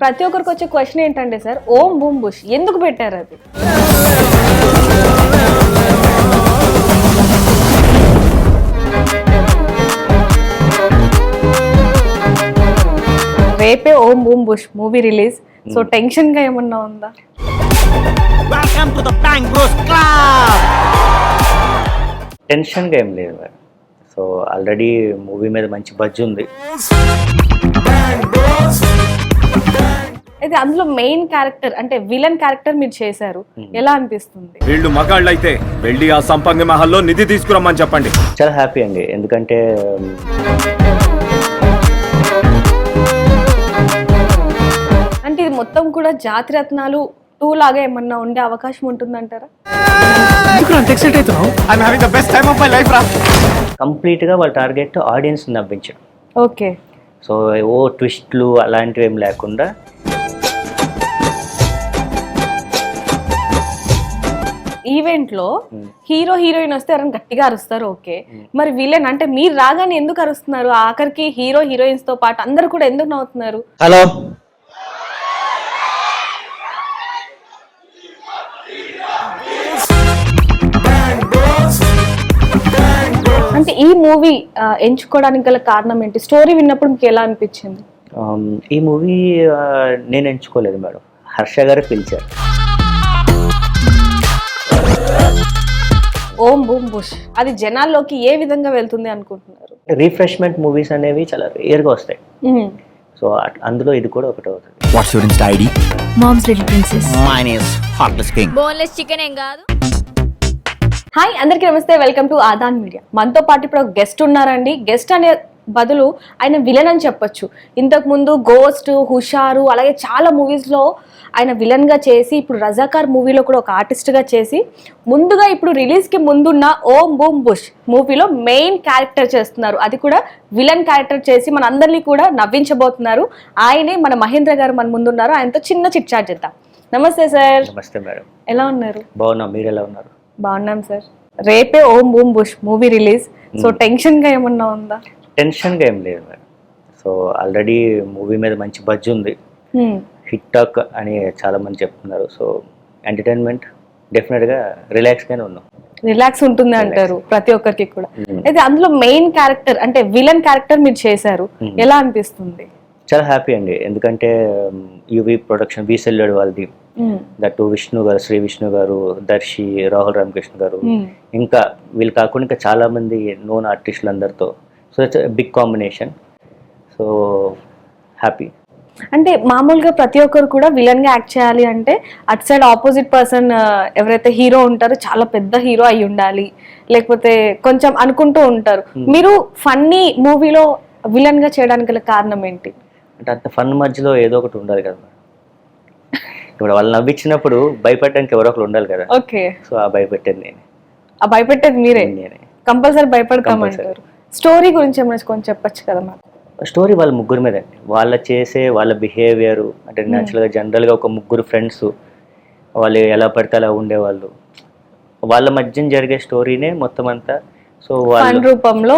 ప్రతి ఒక్కరికి వచ్చే క్వశ్చన్ ఏంటంటే సార్ ఓం బూమ్ బుష్ ఎందుకు పెట్టారు అది? రేపే Om Boom Bush movie release. So టెన్షన్గా ఏమన్నా ఉందా? Club! టెన్షన్గా ఏం లేదు మేడం. సో ఆల్రెడీ మూవీ మీద మంచి బజ్ ఉంది. అయితే అందులో మెయిన్ క్యారెక్టర్ అంటే విలన్ క్యారెక్టర్ మీరు చేశారు. ఎలా అనిపిస్తుంది? వీళ్ళు మగాళ్ళైతే వెళ్ళి ఆ సంపంగి మహల్లో నిధి తీసుకురమ్మని చెప్పండి. చాలా హ్యాపీ అండి. ఎందుకంటే అంటే ఇది మొత్తం కూడా జాతి రత్నాలు టూ లాగా ఏమన్నా ఉండే అవకాశం ఉంటుందంటారా? రా. కంప్లీట్గా వాళ్ళ టార్గెట్ ఆడియన్స్ నవ్వించడం. ఓకే. సో ఓ ట్విస్ట్లు అలాంటివి ఏం లేకుండా ఈవెంట్లో హీరో హీరోయిన్ వస్తే ఎవరైనా గట్టిగా అరుస్తారు ఓకే. మరి విలన్ అంటే మీరు రాగానే ఎందుకు అరుస్తున్నారు? ఆఖరికి హీరో హీరోయిన్స్తో పాటు అందరు కూడా ఎందుకు నవ్వుతున్నారు? హలో. అంటే ఈ మూవీ ఎంచుకోవడానికి గల కారణం ఏంటి? స్టోరీ విన్నప్పుడు మీకు ఎలా అనిపించింది? ఈ మూవీ నేను ఎంచుకోలేదు మేడం. హర్ష గారు పిలిచారు. ఓం బూమ్ బుష్ అది జనాల్లోకి ఏ విధంగా వెళ్తుంది అనుకుంటున్నారు? రీఫ్రెష్మెంట్ మూవీస్ అనేవి చాలా రేర్గా వస్తాయి. సో అట్- అందులో ఇది కూడా ఒకటి అవుతుంది. What's your Insta ID? Mom's little princess Mine is Heartless King. Boneless chicken ఏం కాదు. హాయ్ అందరికీ నమస్తే. వెల్కమ్ టు ఆదాన్ మీడియా మనతో పాటు ఇప్పుడు ఒక గెస్ట్ ఉన్నారండి. గెస్ట్ అనే బదులు ఆయన విలన్ అని చెప్పొచ్చు. ఇంతకు ముందు గోస్ట్ హుషారు అలాగే చాలా మూవీస్లో ఆయన విలన్గా చేసి ఇప్పుడు రజాకార్ మూవీలో కూడా ఒక ఆర్టిస్ట్గా చేసి ముందుగా ఇప్పుడు రిలీజ్కి ముందున్న ఓం బూమ్ బుష్ మూవీలో మెయిన్ క్యారెక్టర్ చేస్తున్నారు. అది కూడా విలన్ క్యారెక్టర్ చేసి మన అందరినీ కూడా నవ్వించబోతున్నారు. ఆయనే మన మహేంద్ర గారు మన ముందున్నారు. ఆయనతో చిన్న చిట్ చాట్ చేద్దాం. నమస్తే సార్. నమస్తే మేడం. ఎలా ఉన్నారు? బాగున్నాం. మీరు ఎలా ఉన్నారు? బాగున్నాం సార్. రేపే Om Boom Bush movie release so టెన్షన్గా ఏమన్నా ఉందా? టెన్షన్గా ఏం లేదు మేడం. సో ఆల్రెడీ మూవీ మీద మంచి బజ్ ఉంది. హిట్ టాక్ అని చాలా మంది చెప్తున్నారు. సో ఎంటర్టైన్మెంట్ డెఫినెట్గా రిలాక్స్గానే ఉన్నాం. రిలాక్స్ ఉంటుంది అంటారు ప్రతి ఒక్కరికి కూడా. అయితే అందులో మెయిన్ క్యారెక్టర్ అంటే విలన్ క్యారెక్టర్ మీరు చేశారు. ఎలా అనిపిస్తుంది? చాలా హ్యాపీ అండి. ఎందుకంటే యూవి ప్రొడక్షన్ వి సెల్లుడు వాళ్ళది. దట్టు విష్ణు గారు శ్రీ విష్ణు గారు దర్శి రాహుల్ రామకృష్ణ గారు. ఇంకా వీళ్ళు కాకుండా ఇంకా చాలా మంది నోన్ ఆర్టిస్టులు అందరితో so it's big combination so happy అంటే మామూలుగా ప్రతి ఒక్కరు కూడా విలన్గా యాక్ట్ చేయాలి అంటే అటు సైడ్ ఆపోజిట్ పర్సన్ ఎవరైతే హీరో ఉంటారో చాలా పెద్ద హీరో అయి ఉండాలి. లేకపోతే కొంచెం అనుకుంటూ ఉంటారు. మీరు ఫన్నీ మూవీలో విలన్గా చేయడానికి గల కారణం ఏంటి? అంటే అంత ఫన్ మధ్యలో ఏదో ఒకటి ఉండాలి కదా. ఇప్పుడు వాళ్ళు నవ్వించినప్పుడు భయపెట్టడానికి ఎవరో ఒకరు ఉండాలి కదా. ఓకే. సో ఆ భయపెట్టేది నేను. ఆ భయపెట్టేది మీరే. నేనే. కంపల్సరీ భయపడతామంటారు. స్టోరీ గురించి ఏమైనా కొంచెం చెప్పొచ్చు కదా మాకు స్టోరీ వాళ్ళ ముగ్గురు మీద. అండి వాళ్ళ చేసే వాళ్ళ బిహేవియర్ అంటే న్యాచురల్గా జనరల్గా ఒక ముగ్గురు ఫ్రెండ్స్ వాళ్ళు ఎలా పడితే అలా ఉండేవాళ్ళు. వాళ్ళ మధ్య జరిగే స్టోరీనే మొత్తం అంతా సో వాళ్ళు రూపంలో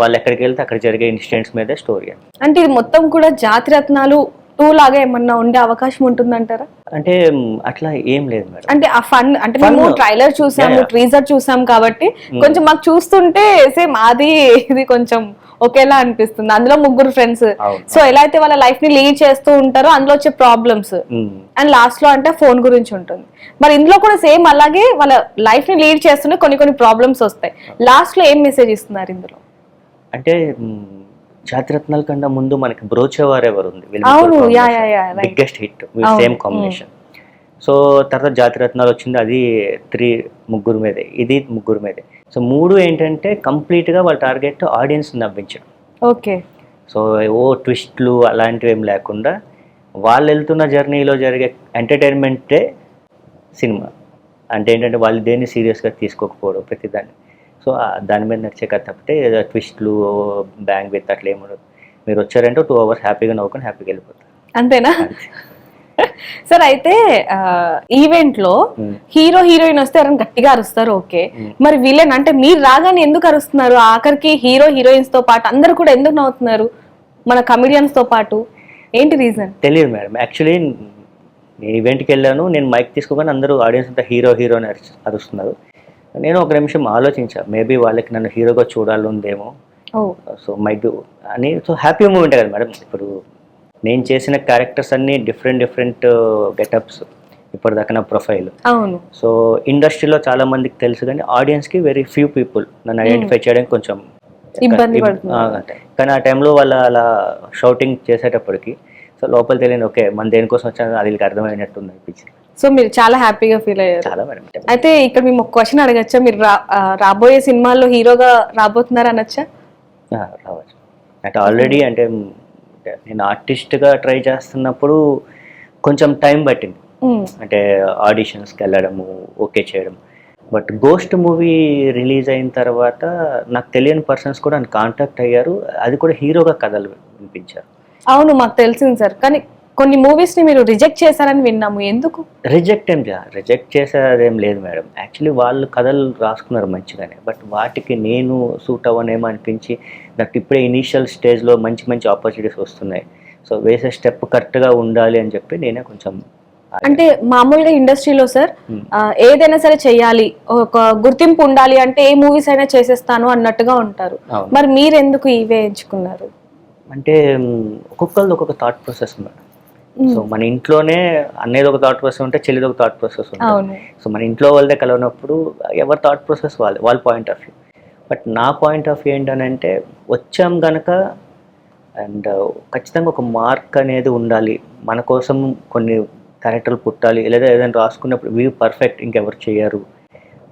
వాళ్ళు ఎక్కడికి వెళ్తే అక్కడ జరిగే ఇన్సిడెంట్స్ మీద స్టోరీ అంటే ఇది మొత్తం కూడా జాతి రత్నాలు టూ లాగా ఏమన్నా ఉండే అవకాశం ఉంటుందంటారా? అంటే అట్లా ఏం లేదు మేడం. అంటే ఆ ఫన్ అంటే. మేము ట్రైలర్ చూసాము. ట్రీజర్ చూసాం కాబట్టి కొంచెం మాకు చూస్తుంటే సేమ్ అది ఇది కొంచెం ఒకేలా అనిపిస్తుంది. అందులో ముగ్గురు ఫ్రెండ్స్. సో ఎలా అయితే వాళ్ళ లైఫ్ని లీడ్ చేస్తూ ఉంటారో అందులో వచ్చే ప్రాబ్లమ్స్. మ్, అండ్ లాస్ట్లో అంటే ఫోన్ గురించి ఉంటుంది. మరి ఇందులో కూడా సేమ్ అలాగే వాళ్ళ లైఫ్ని లీడ్ చేస్తుంటే కొన్ని కొన్ని ప్రాబ్లమ్స్ వస్తాయి. లాస్ట్లో ఏం మెసేజ్ ఇస్తున్నారు ఇందులో? అంటే జాతిరత్నాల కన్నా ముందు మనకి బ్రోచేవారు ఎవరు ఉంది. Biggest hit same combination. So తర్వాత జాతిరత్నాలు వచ్చింది అది త్రీ ముగ్గురు మీదే ఇది ముగ్గురు మీదే. సో మూడు ఏంటంటే కంప్లీట్గా వాళ్ళ టార్గెట్ ఆడియన్స్ నవ్వించడం. ఓకే. సో ఓ ట్విస్ట్లు అలాంటివి ఏం లేకుండా వాళ్ళు వెళ్తున్న జర్నీలో జరిగే ఎంటర్టైన్మెంటే సినిమా. అంటే ఏంటంటే వాళ్ళు దేన్ని సీరియస్గా తీసుకోకపోవడం ప్రతిదాన్ని. సో దాని మీద నడిచే కథ తప్పితే ఏదో ట్విస్ట్లు బ్యాంగ్ విత్ అట్లా ఏముండదు. మీరు వచ్చారంటే టూ అవర్స్ హ్యాపీగా నవ్వుకొని హ్యాపీగా వెళ్ళిపోతారు. అంతేనా? సార్ అయితే ఈవెంట్లో. హీరో హీరోయిన్ వస్తే ఎవరైనా గట్టిగా అరుస్తారు ఓకే. మరి విలన్ అంటే మీరు రాగానే ఎందుకు అరుస్తున్నారు? ఆఖరికి హీరో హీరోయిన్స్తో పాటు అందరు కూడా ఎందుకు నవ్వుతున్నారు? మన కమిడియన్స్తో పాటు. ఏంటి రీజన్ తెలియదు మేడం. యాక్చువల్లీ నేను ఈవెంట్కి వెళ్ళాను. నేను మైక్ తీసుకోగానే అందరూ ఆడియన్స్ అంతా హీరో హీరో అని అరుస్తున్నారు. నేను ఒక నిమిషం ఆలోచించాను మేబీ వాళ్ళకి నన్ను హీరోగా చూడాలి ఉందేమో ఓ. సో మైట్ బి అని సో హ్యాపీ మూమెంట్ కదా మేడం. ఇప్పుడు నేను చేసిన క్యారెక్టర్స్ అన్నీ డిఫరెంట్ డిఫరెంట్ గెటప్స్ ఇప్పటిదాకా నా ప్రొఫైల్ అవును. సో ఇండస్ట్రీలో చాలా మందికి తెలుసు కానీ ఆడియన్స్కి వెరీ ఫ్యూ పీపుల్ నన్ను ఐడెంటిఫై చేయడానికి కొంచెం కానీ ఆ టైంలో వాళ్ళ అలా షౌటింగ్ చేసేటప్పటికి సో లోపల తెలియని ఓకే మన దేనికోసం వచ్చాను అది వీళ్ళకి అర్థమైనట్టుంది అనిపించింది. సో మీరు చాలా హ్యాపీగా ఫీల్ అయ్యారు. అయితే ఇక్కడ మేము ఒక క్వశ్చన్ అడగచ్చా? మీరు రాబోయే సినిమాల్లో హీరోగా రాబోతున్నారు అనొచ్చా? రావచ్చు. అంటే ఆల్రెడీ అంటే నేను ఆర్టిస్ట్గా ట్రై చేస్తున్నప్పుడు కొంచెం టైం పట్టింది. అంటే ఆడిషన్స్కి వెళ్ళడము ఓకే చేయడం. బట్ గోస్ట్ మూవీ రిలీజ్ అయిన తర్వాత నాకు తెలియని పర్సన్స్ కూడా కాంటాక్ట్ అయ్యారు. అది కూడా హీరోగా కథలు వినిపించారు. అవును మాకు తెలిసింది సార్. కానీ కొన్ని మూవీస్ని మీరు రిజెక్ట్ చేశారని విన్నాము. ఎందుకు? రిజెక్ట్ ఏం రిజెక్ట్ చేసేదేం లేదు మేడం. యాక్చువల్లీ వాళ్ళు కథలు రాసుకున్నారు మంచిగానే. బట్ వాటికి నేను సూట్ అవ్వనేమో అనిపించి నాకు ఇప్పుడే ఇనీషియల్ స్టేజ్లో మంచి మంచి ఆపర్చునిటీస్ వస్తున్నాయి. సో వేసే స్టెప్ కరెక్ట్గా ఉండాలి అని చెప్పి నేనే కొంచెం. అంటే మామూలుగా ఇండస్ట్రీలో సార్ ఏదైనా సరే చెయ్యాలి ఒక గుర్తింపు ఉండాలి అంటే ఏ మూవీస్ అయినా చేసేస్తాను అన్నట్టుగా ఉంటారు. మరి మీరు ఎందుకు ఇవే ఎంచుకున్నారు? అంటే ఒక్కొక్కరిది ఒక్కొక్క థాట్ ప్రాసెస్ మేడం. సో మన ఇంట్లోనే అన్నయ్యది ఒక థాట్ ప్రాసెస్ ఉంటే చెల్లిది ఒక థాట్ ప్రాసెస్ ఉంటుంది. సో మన ఇంట్లో వాళ్ళదే కలవనప్పుడు ఎవరి థాట్ ప్రాసెస్ వాళ్ళ వాళ్ళ పాయింట్ ఆఫ్ వ్యూ బట్ నా పాయింట్ ఆఫ్ వ్యూ ఏంటనంటే వచ్చాం గనక అండ్ ఖచ్చితంగా ఒక మార్క్ అనేది ఉండాలి. మన కోసం కొన్ని క్యారెక్టర్లు పుట్టాలి. లేదా ఏదైనా రాసుకున్నప్పుడు వీ పర్ఫెక్ట్ ఇంకెవరు చేయరు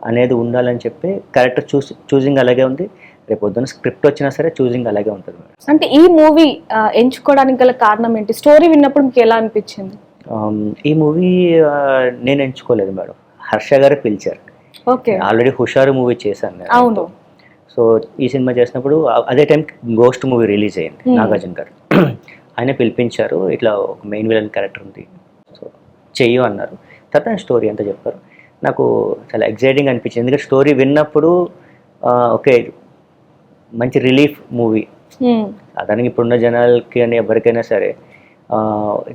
అనేది ఉండాలని చెప్పి క్యారెక్టర్ చూస్ చూసింగ్ అలాగే ఉంది. రేపు పొద్దున్న స్క్రిప్ట్ వచ్చినా సరే చూసింగ్ అలాగే ఉంటుంది మేడం. అంటే ఈ మూవీ ఎంచుకోవడానికి గల కారణం ఏంటి? స్టోరీ విన్నప్పుడు మీకు ఎలా అనిపించింది? ఈ మూవీ నేను ఎంచుకోలేదు మేడం. హర్ష గారే పిలిచారు. ఓకే. ఆల్రెడీ హుషారు మూవీ చేశాను నేను. అవును. సో ఈ సినిమా చేసినప్పుడు అదే టైం గోస్ట్ మూవీ రిలీజ్ అయింది Hmm. నాగార్జున గారు. ఆయన పిలిపించారు ఇట్లా ఒక మెయిన్ విలన్ క్యారెక్టర్ ఉంది. సో చెయ్యు అన్నారు. తర్వాత స్టోరీ అంతా చెప్పారు. నాకు చాలా ఎగ్జైటింగ్ అనిపించింది. ఎందుకంటే స్టోరీ విన్నప్పుడు ఓకే మంచి రిలీఫ్ మూవీ. సాధారణంగా ఇప్పుడున్న జనాలకి అని ఎవరికైనా సరే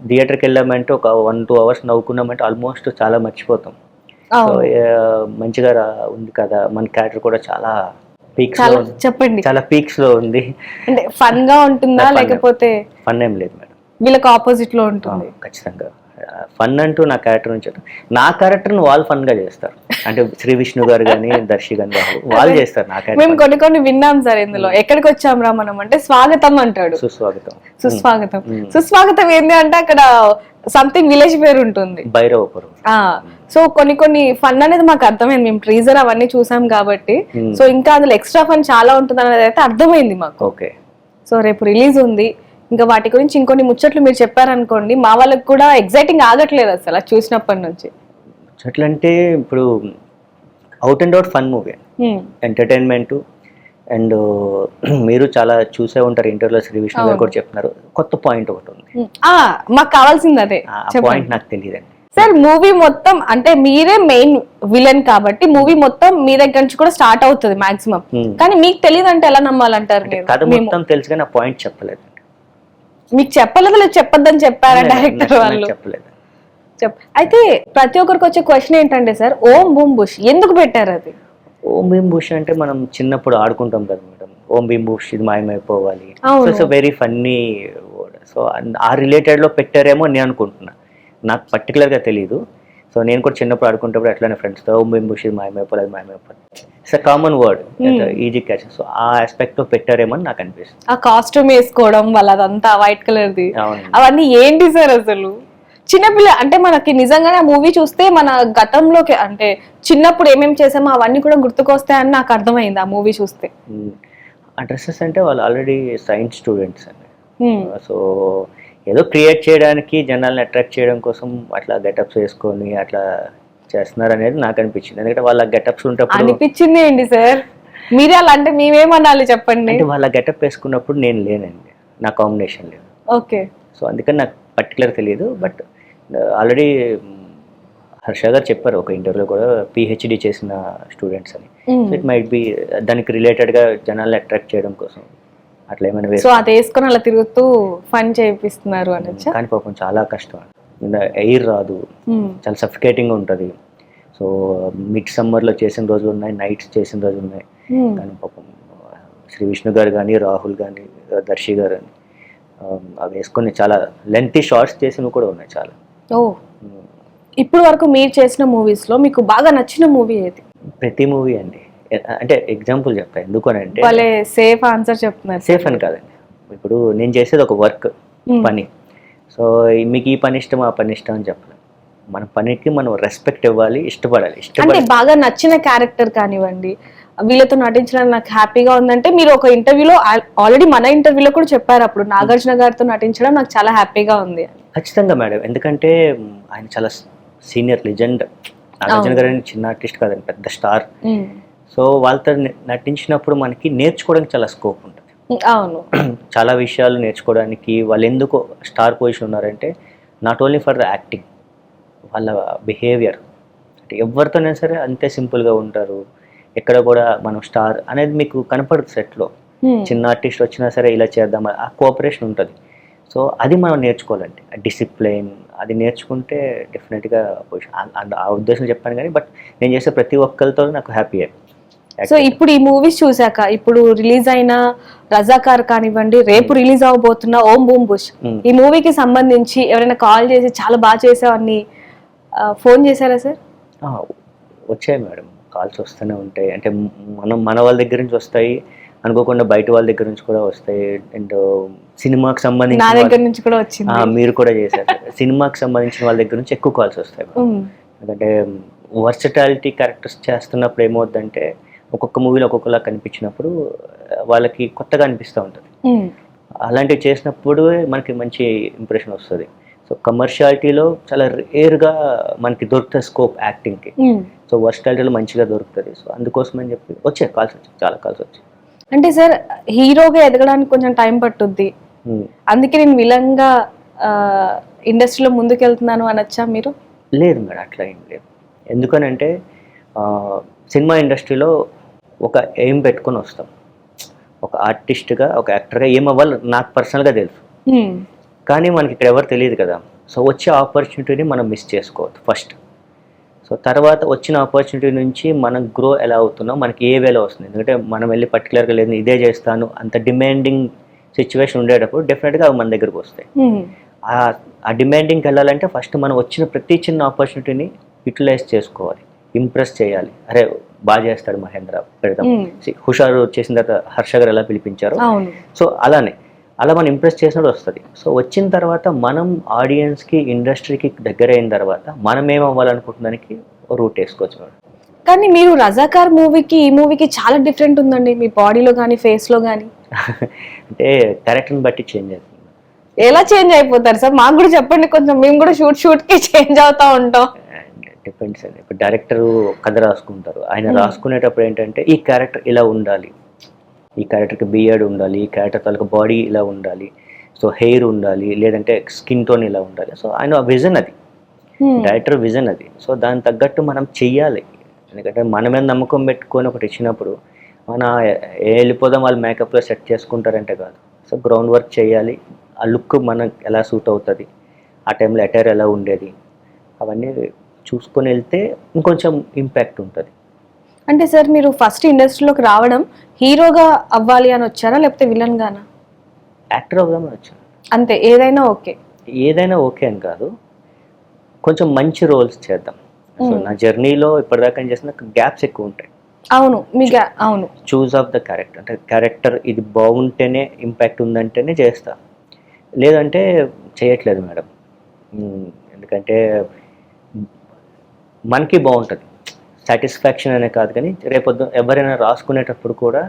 థియేటర్కి వెళ్ళామంటే ఒక వన్ టూ అవర్స్ నవ్వుకున్నామంటే ఆల్మోస్ట్ చాలా మర్చిపోతాం. సో మంచిగా ఉంది కదా మన క్యారెక్టర్ కూడా చాలా పీక్స్లో చెప్పండి. చాలా పీక్స్లో ఉంది. అంటే ఫన్గా ఉంటుందా. లేకపోతే ఫన్ ఏం లేదు మేడం. వీళ్ళకి ఆపోజిట్లో ఉంటుంది ఖచ్చితంగా. ఫన్ అంటూ నా క్యారెక్టర్ నుంచి నా క్యారెక్టర్ని వాళ్ళు ఫన్గా చేస్తారు. అంటే శ్రీ విష్ణు గారు కానీ దర్శి గాని వాళ్ళు చేస్తారు నా మేము కొన్ని కొన్ని విన్నాం సార్ ఇందులో. ఎక్కడికి వచ్చాం రా మనం అంటే స్వాగతం అంటాడు. సుస్వాగతం. సుస్వాగతం. సుస్వాగతం ఏంటి అంటే అక్కడ సంథింగ్ విలేజ్ పేరు ఉంటుంది. భైరవపురం. సో కొన్ని కొన్ని ఫన్ అనేది మాకు అర్థమైంది. మేము ట్రీజర్ అవన్నీ చూసాం కాబట్టి. సో ఇంకా అందులో ఎక్స్ట్రా ఫన్ చాలా ఉంటుంది అనేది అయితే అర్థమైంది మాకు. ఓకే. సో రేపు రిలీజ్ ఉంది. ఇంకా వాటి గురించి ఇంకొన్ని ముచ్చట్లు మీరు చెప్పారనుకోండి మా వాళ్ళకి కూడా ఎగ్జైటింగ్ ఆగట్లేదు అసలు చూసినప్పటి నుంచి. ఎట్లంటే ఇప్పుడు out and out fun movie. Entertainment and మీరు చాలా చూసే ఉంటారు ఇంటర్వ్యూలో శ్రీ విష్ణు గారు. కూడా చెప్తున్నారు కొత్త పాయింట్ ఒకటి ఉంది. మాకు కావాల్సింది అదే. పాయింట్ నాకు తెలియదండి. సార్ మూవీ మొత్తం అంటే మీరే మెయిన్ విలన్ కాబట్టి మూవీ మొత్తం మీ దగ్గర నుంచి కూడా స్టార్ట్ అవుతుంది మాక్సిమం. కానీ మీకు తెలియదు అంటే ఎలా నమ్మాలంటారు కథ మొత్తం తెలుసు కానీ ఆ పాయింట్ చెప్పలేదు. మీకు చెప్పలేదు లేదు చెప్పొద్దని చెప్పారా డైరెక్టర్ వాళ్ళు? చెప్పలేదు. చెప్ అయితే ప్రతి ఒక్కరికి వచ్చే క్వశ్చన్ ఏంటంటే సార్ ఓం బూమ్ బుష్ ఎందుకు పెట్టారు అది? ఓం భీమ్ బుష్ అంటే మనం చిన్నప్పుడు ఆడుకుంటాం కదా మేడం. ఓం భీమ్ బుష్ ఇది మాయమైపోవాలి. సో వెరీ ఫన్నీ సో ఆ రిలేటెడ్లో పెట్టారేమో నేను అనుకుంటున్నా. నాకు పర్టికులర్గా తెలియదు సో నేను కూడా చిన్నప్పుడు ఆడుకుంటప్పుడు అట్లానే ఫ్రెండ్స్తో ఓం భీమ్ బుష్ ఇది మాయమైపోవాలి అది మాయమైపోవాలి it's a common word easy catch so ఆ ఆస్పెక్ట్లో పెట్టారేమో అని నాకు అనిపిస్తుంది. ఆ కాస్ట్యూమ్ వేసుకోవడం వాళ్ళదంతా వైట్ కలర్ది అవును అవన్నీ ఏంటి సార్ అసలు? చిన్నపిల్ల అంటే మనకి నిజంగానే ఆ మూవీ చూస్తే మన గతంలోకి అంటే చిన్నప్పుడు ఏమేమి చేసామో అవన్నీ కూడా గుర్తుకొస్తాయని నాకు అర్థమైంది ఆ మూవీ చూస్తే. మ్మ్. ఆ డ్రెస్సెస్ అంటే వాళ్ళు ఆల్రెడీ సైన్స్ స్టూడెంట్స్ అండి. Hmm. సో ఏదో క్రియేట్ చేయడానికి జనాల్ని అట్రాక్ట్ చేయడం కోసం అట్లా గెటప్స్ వేసుకొని అట్లా చేస్తున్నారు అనేది నాకు అనిపించింది. ఎందుకంటే వాళ్ళ గెటప్స్ ఉంటప్పుడు అనిపించింది ఏంటి సార్? మీరే అలా అంటే మేమేమనాలి చెప్పండి. అంటే వాళ్ళ గెటప్ వేసుకున్నప్పుడు నేను లేనండి. నా కాంబినేషన్ లేదు. ఓకే. సో అందుకని నాకు పర్టికులర్ తెలియదు బట్ ఆల్రెడీ హర్ష గారు చెప్పారు ఒక ఇంటర్వ్యూలో కూడా పిహెచ్డి చేసిన స్టూడెంట్స్ అని. సో ఇట్ మైట్ బి దానికి రిలేటెడ్గా జనాల్ని అట్రాక్ట్ చేయడం కోసం. అట్లా ఏమైనా సో అది వేసుకొని అలా తిరుగుతూ ఫన్ చేపిస్తున్నారు అనొచ్చా కానీ పాపం చాలా కష్టం. ఎయిర్ రాదు. చాలా సఫికేటింగ్ ఉంటుంది. సో మిడ్ సమ్మర్లో చేసిన రోజులు ఉన్నాయి నైట్స్ చేసిన రోజులు ఉన్నాయి. కానీ పాపం శ్రీ విష్ణు గారు కానీ రాహుల్ కానీ దర్శి గారు కానీ అవి వేసుకొని చాలా లెంతీ షార్ట్స్ చేసినవి కూడా ఉన్నాయి చాలా. ఓ. ఇప్పుడు వరకు మీరు చేసిన మూవీస్లో మీకు బాగా నచ్చిన మూవీ ఏది? ప్రతి మూవీ అండి. అంటే ఎగ్జాంపుల్ చెప్తా. ఎందుకు అని అంటే భలే సేఫ్ ఆన్సర్ చెప్తున్నారు. సేఫ్ అని కాదండి. ఇప్పుడు నేను చేసేది ఒక వర్క్ Hmm. పని. సో మీకు ఈ పని ఇష్టం ఆ పని ఇష్టం అని చెప్పలేదు మన పనికి మనం రెస్పెక్ట్ ఇవ్వాలి ఇష్టపడాలి. అంటే బాగా నచ్చిన క్యారెక్టర్ కానివ్వండి వీళ్ళతో నటించడం నాకు హ్యాపీగా ఉందంటే మీరు ఒక ఇంటర్వ్యూలో ఆల్రెడీ మన ఇంటర్వ్యూలో కూడా చెప్పారు అప్పుడు. నాగార్జున గారితో నటించడం నాకు చాలా హ్యాపీగా ఉంది. ఖచ్చితంగా మేడం. ఎందుకంటే ఆయన చాలా సీనియర్ లెజెండ్. నాగార్జున గారు చిన్న ఆర్టిస్ట్ కాదండి పెద్ద స్టార్. సో వాళ్ళతో నటించినప్పుడు మనకి నేర్చుకోవడానికి చాలా స్కోప్ ఉంటుంది. అవును. చాలా విషయాలు నేర్చుకోవడానికి వాళ్ళు ఎందుకు స్టార్ పొజిషన్ ఉన్నారంటే not only for the acting వాళ్ళ బిహేవియర్ అంటే ఎవరితోనైనా సరే అంతే సింపుల్గా ఉంటారు. ఎక్కడ కూడా మనం స్టార్ అనేది మీకు కనపడుతుంది సెట్లో. చిన్న ఆర్టిస్ట్ వచ్చినా సరే ఇలా చేద్దాం ఆ కోఆపరేషన్ ఉంటుంది. సో అది మనం నేర్చుకోవాలండి. ఆ డిసిప్లైన్ అది నేర్చుకుంటే డెఫినెట్గా ఆ- ఉద్దేశం చెప్పాను కానీ బట్ నేను చేసే ప్రతి ఒక్కరితో నాకు హ్యాపీ సో ఇప్పుడు ఈ మూవీస్ చూసాక ఇప్పుడు రిలీజ్ అయిన రజాకార్ కానివ్వండి రేపు రిలీజ్ అవబోతున్న ఓం బూమ్ బుష్ Hmm. ఈ మూవీకి సంబంధించి ఎవరైనా కాల్ చేసి చాలా బాగా చేసావని ఫోన్ చేశారా సార్ వచ్చాయి మేడం. కాల్స్ వస్తూనే ఉంటాయి. అంటే మనం మన వాళ్ళ దగ్గర నుంచి వస్తాయి అనుకోకుండా బయట వాళ్ళ దగ్గర నుంచి కూడా వస్తాయి. అండ్ సినిమాకి సంబంధించి నా దగ్గర నుంచి కూడా వచ్చింది. మీరు కూడా చేశారు. సినిమాకి సంబంధించిన వాళ్ళ దగ్గర నుంచి ఎక్కువ కాల్స్ వస్తాయి. ఉమ్. ఎందుకంటే వర్సటాలిటీ క్యారెక్టర్స్ చేస్తున్నప్పుడు ఏమవుద్దంటే ఒక్కొక్క మూవీలో ఒక్కొక్కలా కనిపించినప్పుడు వాళ్ళకి కొత్తగా అనిపిస్తూ ఉంటుంది. అలాంటివి చేసినప్పుడు మనకి మంచి ఇంప్రెషన్ వస్తుంది. సో కమర్షియాలిటీలో చాలా రేర్గా మనకి దొరుకుతుంది స్కోప్ యాక్టింగ్కి. సో వర్స్టాలిటీలో మంచిగా దొరుకుతుంది. సో అందుకోసం అని చెప్పి వచ్చాయి కాల్స్ వచ్చాయి చాలా కాల్స్ వచ్చాయి. అంటే సార్ హీరోగా ఎదగడానికి కొంచెం టైం పట్టుద్ది. అందుకే నేను విలన్గా ఇండస్ట్రీలో ముందుకెళ్తున్నాను అనొచ్చా మీరు? లేదు మేడం అట్లా ఏం లేదు. ఎందుకనంటే సినిమా ఇండస్ట్రీలో ఒక ఎయిమ్ పెట్టుకొని వస్తాం. ఒక ఆర్టిస్ట్గా ఒక యాక్టర్గా ఏమవ్వాలి నాకు పర్సనల్గా తెలుసు. కానీ మనకి ఇక్కడ ఎవరు తెలియదు కదా. సో వచ్చే ఆపర్చునిటీని మనం మిస్ చేసుకోవద్దు ఫస్ట్ సో తర్వాత వచ్చిన ఆపర్చునిటీ నుంచి మనం గ్రో ఎలా అవుతున్నాం మనకి ఏ వేలో వస్తుంది. ఎందుకంటే మనం వెళ్ళి పర్టికులర్గా లేదు ఇదే చేస్తాను అంత డిమాండింగ్ సిచ్యువేషన్ ఉండేటప్పుడు డెఫినెట్గా అవి మన దగ్గరకు వస్తాయి. ఆ డిమాండింగ్కి వెళ్ళాలంటే ఫస్ట్ మనం వచ్చిన ప్రతి చిన్న ఆపర్చునిటీని యూటిలైజ్ చేసుకోవాలి. ఇంప్రెస్ చేయాలి. అరే బాగా చేస్తాడు మహేంద్ర. See, హుషారు చేసిన తర్వాత హర్ష గారు ఎలా పిలిపించారో. సో అలానే అలా మనం ఇంప్రెస్ చేసినప్పుడు వస్తుంది. సో వచ్చిన తర్వాత మనం ఆడియన్స్కి ఇండస్ట్రీకి దగ్గర అయిన తర్వాత మనం ఏం అవ్వాలనుకుంటున్నానికి రూట్ వేసుకోవచ్చు కానీ మీరు రజాకార్ మూవీకి ఈ మూవీకి చాలా డిఫరెంట్ ఉందండి. మీ బాడీలో కానీ ఫేస్లో కానీ అంటే క్యారెక్టర్ని బట్టి చేంజ్ అవుతుంది. ఎలా చేంజ్ అయిపోతారు సార్? మాకు కూడా చెప్పండి కొంచెం. మేము కూడా షూట్ షూట్కి చేంజ్ అవుతా ఉంటాం. డిపెండ్స్ అండి ఇప్పుడు డైరెక్టర్ కథ రాసుకుంటారు. ఆయన రాసుకునేటప్పుడు ఏంటంటే ఈ క్యారెక్టర్ ఇలా ఉండాలి. ఈ క్యారెక్టర్కి బియర్డ్ ఉండాలి ఈ క్యారెక్టర్ తాలూకు బాడీ ఇలా ఉండాలి. సో హెయిర్ ఉండాలి లేదంటే స్కిన్ టోన్ ఇలా ఉండాలి. సో ఆయన విజన్ అది. Hmm. డైరెక్టర్ విజన్ అది. సో దాని తగ్గట్టు మనం చెయ్యాలి. ఎందుకంటే మన మీద నమ్మకం పెట్టుకొని ఒకటి ఇచ్చినప్పుడు మన ఏ వెళ్ళిపోదాం వాళ్ళు మేకప్లో సెట్ చేసుకుంటారంటే కాదు. సో గ్రౌండ్ వర్క్ చేయాలి ఆ లుక్ మనకు ఎలా సూట్ అవుతుంది? ఆ టైంలో అటైర్ ఎలా ఉండేది? అవన్నీ చూసుకొని వెళ్తే ఇంకొంచెం ఇంపాక్ట్ ఉంటుంది. అంటే సార్ మీరు ఫస్ట్ ఇండస్ట్రీలోకి రావడం హీరోగా అవ్వాలి అని వచ్చారా? లేకపోతే విలన్ గానా యాక్టర్ అవుదామని వచ్చాను. అంతే ఏదైనా ఓకే. ఏదైనా ఓకే అని కాదు. కొంచెం మంచి రోల్స్ చేద్దాం. సో నా జర్నీలో ఇప్పటిదాకా ఏం చేసిన గ్యాప్స్ ఎక్కువ ఉంటాయి. అవును మీ అవును. Choice of the character. అంటే క్యారెక్టర్ ఇది బాగుంటేనే ఇంపాక్ట్ ఉందంటేనే చేస్తా. లేదంటే చేయట్లేదు మేడం. ఎందుకంటే మనకి బాగుంటుంది. సాటిస్ఫాక్షన్ అనే కాదు కానీ రేపొద్దు ఎవరైనా రాసుకునేటప్పుడు కూడా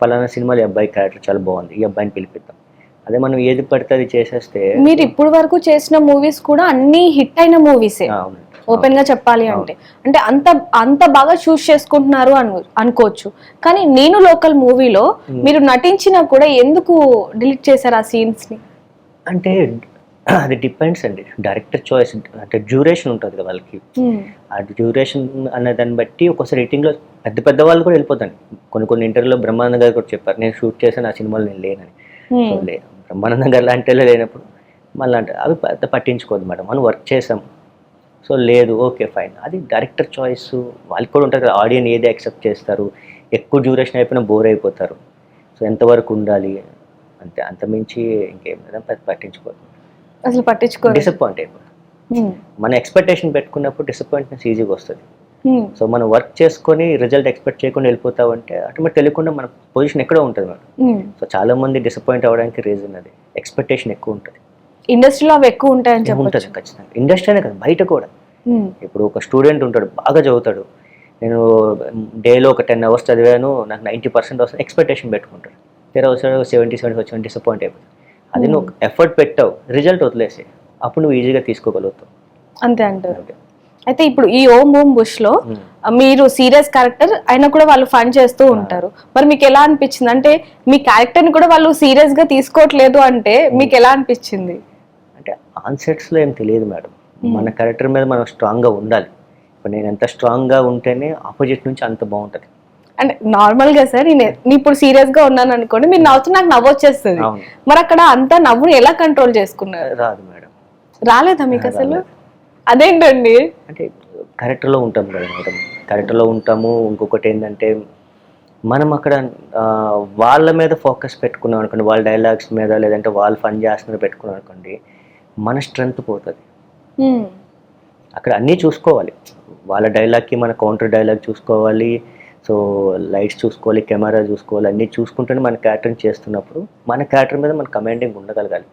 పలానా సినిమాలో ఈ అబ్బాయి క్యారెక్టర్ చాలా బాగుంది ఈ అబ్బాయిని పిలిపిద్దాం. అదే మనం ఏది పడితే అది చేసేస్తే మీరు ఇప్పుడు వరకు చేసిన మూవీస్ కూడా అన్ని హిట్ అయిన మూవీసే ఓపెన్గా చెప్పాలి అంటే. అంటే అంత అంత బాగా చూస్ చేసుకుంటున్నారు అను అనుకోవచ్చు. కానీ నేను లోకల్ మూవీలో మీరు నటించినా కూడా ఎందుకు డిలీట్ చేశారు ఆ సీన్స్ని? అంటే అది డిపెండ్స్ అండి. డైరెక్టర్ చాయిస్ అంటే డ్యూరేషన్ ఉంటుంది కదా వాళ్ళకి. ఆ డ్యూరేషన్ అనే దాన్ని బట్టి ఒకసారి రేటింగ్లో పెద్ద పెద్ద వాళ్ళు కూడా వెళ్ళిపోతాను కొన్ని కొన్ని ఇంటర్వ్యూలో బ్రహ్మానంద గారు కూడా చెప్పారు నేను షూట్ చేశాను ఆ సినిమాలో నేను లేనని. Hmm. సో లే బ్రహ్మానందం గారు లాంటి లేనప్పుడు మళ్ళీ అంటే అవి పెద్ద పట్టించుకోదు మేడం. మనం వర్క్ చేసాం. సో లేదు ఓకే ఫైన్ అది డైరెక్టర్ చాయిస్ వాళ్ళకి కూడా ఉంటుంది కదా ఆడియన్ ఏది యాక్సెప్ట్ చేస్తారు ఎక్కువ డ్యూరేషన్ అయిపోయినా బోర్ అయిపోతారు. సో ఎంతవరకు ఉండాలి? అంతే అంతమించి ఇంకేం లేదా పెద్ద పట్టించుకోదు. అసలు పట్టించుకోరు డిసప్పాయింట్ అయిపోతుంది Hmm. మన ఎక్స్పెక్టేషన్ పెట్టుకున్నప్పుడు డిసప్పాయింట్నెస్ ఈజీగా వస్తుంది. Hmm. సో మనం వర్క్ చేసుకొని రిజల్ట్ ఎక్స్పెక్ట్ చేయకుండా వెళ్ళిపోతామంటే ఆటోమేటిక్ తెలియకుండా మన పొజిషన్ ఎక్కడో ఉంటుంది మేడం Hmm. సో చాలా మంది డిసప్పాయింట్ అవ్వడానికి రీజన్ అది. ఎక్స్పెక్టేషన్ ఎక్కువ ఉంటుంది. ఇండస్ట్రీలో అవి ఎక్కువ ఉంటాయని ఉంటుంది చెప్పచ్చు. ఖచ్చితంగా. ఇండస్ట్రీనే కదా బయట కూడా. ఇప్పుడు ఒక స్టూడెంట్ ఉంటాడు బాగా చదువుతాడు. నేను డేలో ఒక టెన్ అవర్స్ చదివాను నాకు నైంటీ పర్సెంట్ వస్తుంది. ఎక్స్పెక్టేషన్ పెట్టుకుంటాడు. తీరా వస్తాడు సెవెంటీ సెవెంటీ వచ్చి డిసప్పాయింట్ అయిపోతుంది అది నువ్వు ఎఫర్ట్ పెట్టావు రిజల్ట్ వదిలేసి అప్పుడు నువ్వు ఈజీగా తీసుకోగలుగుతావు. అంతే అంటారు. అయితే ఇప్పుడు ఈ ఓం ఓం బుష్లో Hmm. మీరు సీరియస్ క్యారెక్టర్ అయినా కూడా వాళ్ళు ఫన్ చేస్తూ ఉంటారు. మరి మీకు ఎలా అనిపించింది? అంటే మీ క్యారెక్టర్ని కూడా వాళ్ళు సీరియస్గా తీసుకోవట్లేదు అంటే మీకు ఎలా అనిపించింది? అంటే ఆన్సెట్స్లో ఏం తెలియదు మేడం. మన క్యారెక్టర్ మీద మనం స్ట్రాంగ్గా ఉండాలి. ఇప్పుడు నేను ఎంత స్ట్రాంగ్గా ఉంటేనే ఆపోజిట్ నుంచి అంత బాగుంటుంది. అంటే నార్మల్గా సార్ నేను ఇప్పుడు సీరియస్గా ఉన్నాను అనుకోండి మీరు నవ్వుతూ నాకు నవ్వు వచ్చేస్తుంది. మరి అక్కడ అంతా నవ్వుని ఎలా కంట్రోల్ చేసుకున్నారు? రాదు మేడం. రాలేదా మీకు అసలు? అదేంటండి? అంటే క్యారెక్టర్లో ఉంటాం కదా మేడం. క్యారెక్టర్లో ఉంటాము. ఇంకొకటి ఏంటంటే మనం అక్కడ వాళ్ళ మీద ఫోకస్ పెట్టుకున్నాం అనుకోండి వాళ్ళ డైలాగ్స్ మీద లేదంటే వాళ్ళు ఫన్ చేస్తున్నారు పెట్టుకున్నాం అనుకోండి మన స్ట్రెంగ్త్ పోతుంది. అక్కడ అన్నీ చూసుకోవాలి. వాళ్ళ డైలాగ్కి మన కౌంటర్ డైలాగ్ చూసుకోవాలి. సో లైట్స్ చూసుకోవాలి కెమెరా చూసుకోవాలి అన్నీ చూసుకుంటూనే మన క్యారెక్టర్ని చేస్తున్నప్పుడు మన క్యారెక్టర్ మీద మన కమాండింగ్ ఉండగలగాలి.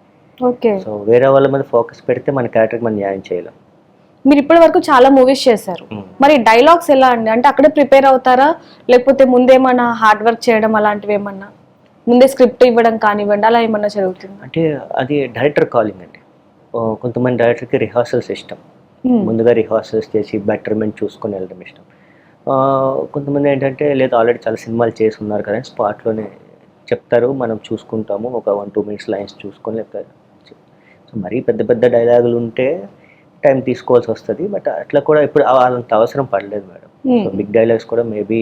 ఓకే. సో వేరే వాళ్ళ మీద ఫోకస్ పెడితే మన క్యారెక్టర్కి మనం న్యాయం చేయలేం. మీరు ఇప్పటి వరకు చాలా మూవీస్ చేశారు. మరి డైలాగ్స్ ఎలా అండి? అంటే అక్కడే ప్రిపేర్ అవుతారా? లేకపోతే ముందేమన్నా హార్డ్ వర్క్ చేయడం అలాంటివి ఏమన్నా? ముందే స్క్రిప్ట్ ఇవ్వడం కానివ్వండి అలా ఏమన్నా జరుగుతుంది? అంటే అది డైరెక్టర్ కాలింగ్ అండి. కొంతమంది డైరెక్టర్కి రిహార్సల్స్ ఇష్టం. ముందుగా రిహార్సల్స్ చేసి బెటర్మెంట్ చూసుకొని వెళ్ళడం ఇష్టం. కొంతమంది ఏంటంటే లేదు ఆల్రెడీ చాలా సినిమాలు చేసి ఉన్నారు కదా స్పాట్లోనే చెప్తారు మనం చూసుకుంటాము ఒక వన్ టూ మినిట్స్ లైన్స్ చూసుకొని చెప్తారు సో మరీ పెద్ద పెద్ద డైలాగులు ఉంటే టైం తీసుకోవాల్సి వస్తుంది బట్ అట్లా కూడా ఇప్పుడు అంత అవసరం పడలేదు మేడం. సో బిగ్ డైలాగ్స్ కూడా మేబీ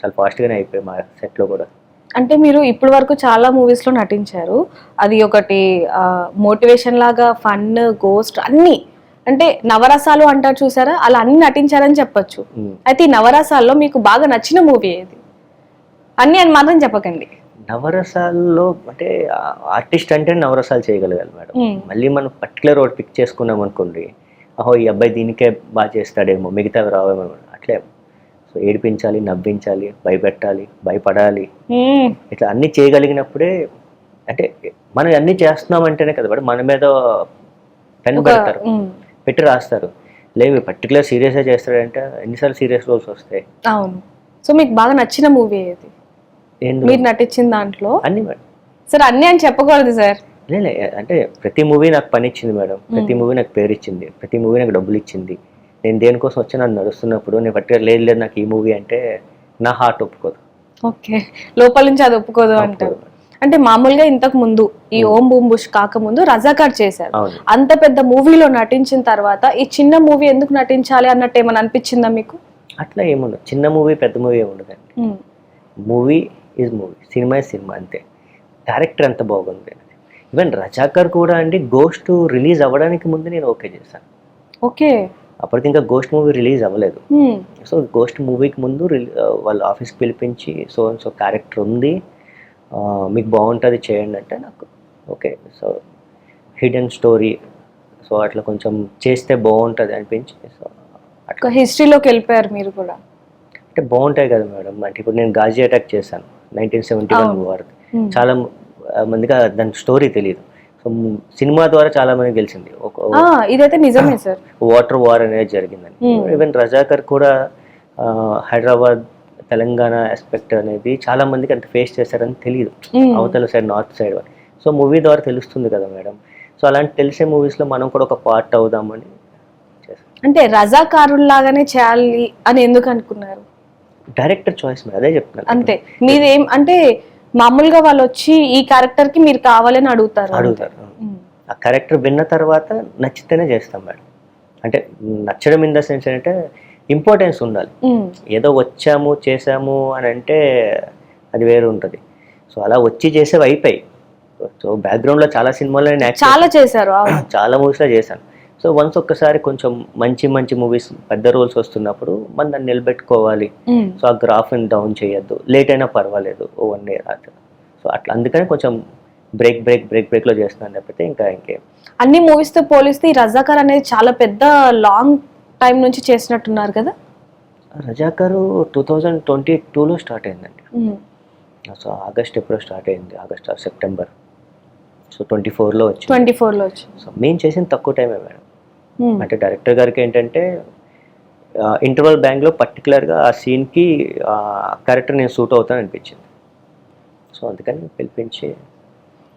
చాలా ఫాస్ట్గానే అయిపోయాయి మా సెట్లో కూడా. అంటే మీరు ఇప్పటి వరకు చాలా మూవీస్లో నటించారు. అది ఒకటి మోటివేషన్ లాగా ఫన్ గోస్ట్ అన్ని అంటే నవరసాలు అంటారు చూసారా అలా అన్ని నటించారని చెప్పొచ్చు. అయితే ఈ నవరసాల్లో మీకు బాగా నచ్చిన మూవీ ఏది అన్ని అని మాత్రం చెప్పకండి నవరసాల్లో అంటే ఆర్టిస్ట్ అంటే నవరసాలు చేయగలగాలి మేడం. మళ్ళీ మనం పర్టికులర్ ఒకటి పిక్ చేసుకున్నాం అనుకోండి అహో ఈ అబ్బాయి దీనికే బాగా చేస్తాడేమో మిగతావి రావేమో అట్లే సో ఏడిపించాలి నవ్వించాలి భయపెట్టాలి భయపడాలి. ఇట్లా అన్నీ చేయగలిగినప్పుడే అంటే మనం అన్నీ చేస్తున్నాం అంటేనే కదా మేడం మన మీద పెన్ పెడతారు. పెట్టి రాస్తారు. లేవు పర్టికులర్ సీరియస్గా చేస్తాడంటే ఎన్నిసార్లు సీరియస్ రోల్స్ వస్తాయి. అవును. సో మీకు బాగా నచ్చిన మూవీ ఏది? మీరు నటించిన దాంట్లో? అన్నీ మేడం. సార్ అన్ని అని చెప్పకూడదు సార్. లే అంటే ప్రతి మూవీ నాకు పని ఇచ్చింది మేడం. ప్రతి మూవీ నాకు పేరు ఇచ్చింది. ప్రతి మూవీ నాకు డబ్బులు ఇచ్చింది. నేను దేనికోసం వచ్చి నన్ను నడుస్తున్నప్పుడు నేను పర్టికులర్ లేదు లేదు నాకు ఈ మూవీ అంటే నా హార్ట్ ఒప్పుకోదు. ఓకే. లోపల నుంచి అది ఒప్పుకోదు అంటారు. అంటే మామూలుగా ఇంతకు ముందు ఈ ఓం బూమ్ బుష్ కాకముందు రజాకార్ చేశారు. అంత పెద్ద మూవీలో నటించిన తర్వాత ఈ చిన్న మూవీ ఎందుకు నటించాలి అన్నట్టు ఏమైనా అనిపించిందా మీకు? అట్లా ఏముండదు చిన్న మూవీ పెద్ద మూవీ ఏముండదండి. మూవీ ఈజ్ మూవీ సినిమా సినిమా అంతే. క్యారెక్టర్ ఎంత బాగుంది. ఈవెన్ రజాకర్ కూడా అండి గోస్ట్ రిలీజ్ అవ్వడానికి ముందు నేను ఓకే చేశాను. ఓకే. అప్పటికి ఇంకా గోస్ట్ మూవీ రిలీజ్ అవ్వలేదు. సో గోస్ట్ మూవీకి ముందు వాళ్ళ ఆఫీస్కి పిలిపించి సో సో క్యారెక్టర్ ఉంది. మీకు బాగుంటుంది చేయండి అంటే నాకు okay. So hidden story so అట్లా కొంచెం చేస్తే బాగుంటుంది అనిపించి సో అట్లా. హిస్టరీలోకి వెళ్ళిపోయారు మీరు కూడా? అంటే బాగుంటాయి కదా మేడం అంటే ఇప్పుడు నేను గాజీ అటాక్ చేశాను నైన్టీన్ సెవెంటీ వన్. చాలా మ- మందిగా దాని స్టోరీ తెలియదు సో సినిమా ద్వారా చాలా మందికి తెలిసింది ఇదైతే నిజమే సార్. వాటర్ వార్ అనేది జరిగిందని. ఈవెన్ రజాకర్ కూడా హైదరాబాద్ తెలంగాణ ఆస్పెక్ట్ అనేది చాలా మందికి అంత ఫేస్ చేశారని తెలియదు. అవతల side north side so movie ద్వారా తెలుస్తుంది కదా మేడం. సో అలాంటి తెలిసే మూవీస్లో మనం కూడా ఒక పార్ట్ అవుదామని అంటే రజాకారుల్లాగానే చేయాలి అని ఎందుకు అనుకున్నారు? డైరెక్టర్ చాయిస్ మీద అదే చెప్తున్నాను అంతే. మీరేం అంటే మామూలుగా వాళ్ళు వచ్చి ఈ క్యారెక్టర్కి మీరు కావాలని అడుగుతారు. అడుగుతారు. ఆ క్యారెక్టర్ విన్న తర్వాత నచ్చితేనే చేస్తాం మేడం. అంటే నచ్చడం ఇన్ ద సెన్స్ అంటే ఇంపార్టెన్స్ ఉండాలి. ఏదో వచ్చాము చేసాము అని అంటే అది వేరు ఉంటుంది. సో అలా వచ్చి చేసేవి అయిపోయి సో బ్యాక్గ్రౌండ్లో చాలా సినిమాలో నేను చాలా చేశారు. చాలా మూవీస్లో చేశాను. సో వన్స్ ఒక్కసారి కొంచెం మంచి మంచి మూవీస్ పెద్ద రోల్స్ వస్తున్నప్పుడు మనం దాన్ని నిలబెట్టుకోవాలి. సో ఆ గ్రాఫ్ని డౌన్ చేయొద్దు. లేట్ అయినా పర్వాలేదు. ఓ వన్ ఇయర్ అట్లా సో అట్లా. అందుకని కొంచెం బ్రేక్ బ్రేక్ బ్రేక్ బ్రేక్లో చేస్తున్నాను. లేకపోతే ఇంకా ఇంకేం. అన్ని మూవీస్తో పోలిస్తే ఈ రజాకర్ అనేది చాలా పెద్ద లాంగ్ టైం నుంచి చేసినట్టున్నారు కదా? రజాకరు టూ థౌజండ్ ట్వంటీ టూలో స్టార్ట్ అయిందండి. సో ఆగస్ట్ ఎప్పుడో స్టార్ట్ అయింది ఆగస్ట్ సెప్టెంబర్. సో ట్వంటీ ఫోర్లో వచ్చింది. ట్వంటీ ఫోర్లో వచ్చి సో మేము చేసిన తక్కువ టైమే మేడం. అంటే డైరెక్టర్ గారికి ఏంటంటే ఇంటర్వల్ బ్యాంక్లో పర్టికులర్గా ఆ సీన్కి ఆ క్యారెక్టర్ నేను సూట్ అవుతాను అనిపించింది. సో అందుకని పిలిపించి.